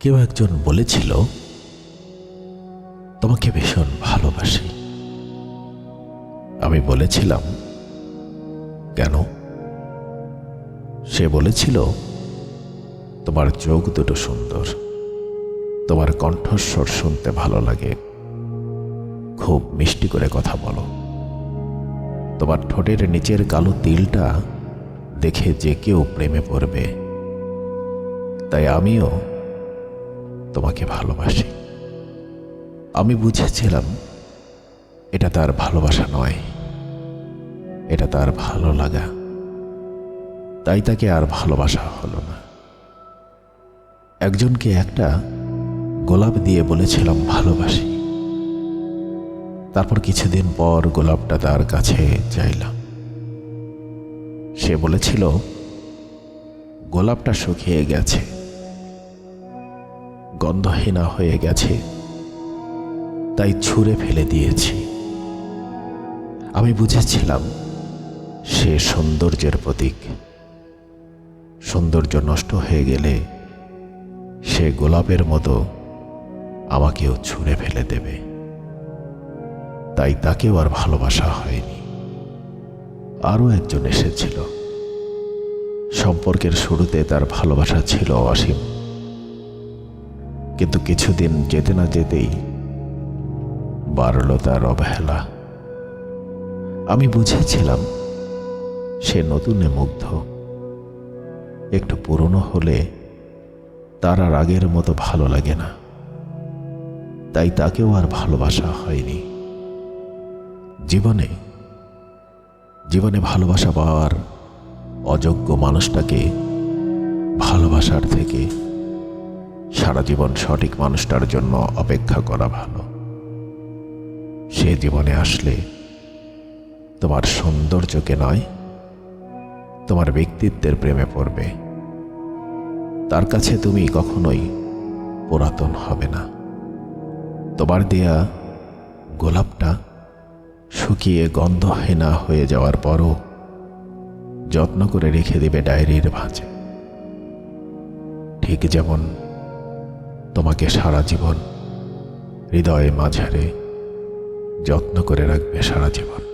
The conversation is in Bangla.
কেউ একজন বলেছিল, তোমাকে ভীষণ ভালোবাসি। আমি বলেছিলাম, কেন? সে বলেছিল, তোমার চোখ দুটো সুন্দর। তোমার কণ্ঠস্বর শুনতে ভালো লাগে। খুব মিষ্টি করে কথা বলো। তোমার ঠোঁটের নিচের কালো তিলটা দেখে যে কেউ প্রেমে পড়বে। তাই আমিও তোমাকে ভালোবাসি। আমি বুঝেছিলাম এটা তার ভালোবাসা নয়। এটা তার ভালো লাগা। তাই তাকে আর ভালোবাসা হলো না। একজনকে একটা গোলাপ দিয়ে বলেছিলাম ভালোবাসি। তারপর কিছুদিন পর গোলাপটা তার কাছে চাইলাম। সে বলেছিল, গোলাপটা শুকিয়ে গেছে। গন্ধহীনা হয়ে গেছে। তাই ছুঁড়ে ফেলে দিয়েছি। আমি বুঝেছিলাম সে সৌন্দর্যের প্রতীক। সৌন্দর্য নষ্ট হয়ে গেলে সে গোলাপের মতো আমাকেও ছুঁড়ে ফেলে দেবে। তাই তাকেও আর ভালোবাসা হয়নি। আরও একজন এসেছিল। সম্পর্কের শুরুতে তার ভালোবাসা ছিল অসীম। কিন্তু কিছুদিন যেতে না যেতেই বাড়ল তার অবহেলা। আমি বুঝেছিলাম সে নতুনে মুগ্ধ। একটু পুরনো হলে তার আর আগের মতো ভালো লাগে না। তাই তাকেও আর ভালোবাসা হয়নি। জীবনে জীবনে ভালোবাসা পাওয়ার অযোগ্য মানুষটাকে ভালোবাসার থেকে সারা জীবন সঠিক মানুষটার জন্য অপেক্ষা করা ভালো। সে জীবনে আসলে তোমার সৌন্দর্যকে নয়, তোমার ব্যক্তিত্বের প্রেমে পড়বে। তার কাছে তুমি কখনোই পুরাতন হবে না। তোমার দেয়া গোলাপটা শুকিয়ে গন্ধহীনা হয়ে যাওয়ার পরও যত্ন করে রেখে দেবে ডায়েরির ভাঁজে। ঠিক যেমন তোমাকে সারা জীবন হৃদয়ে মাঝারে যত্ন করে রাখবে সারা জীবন।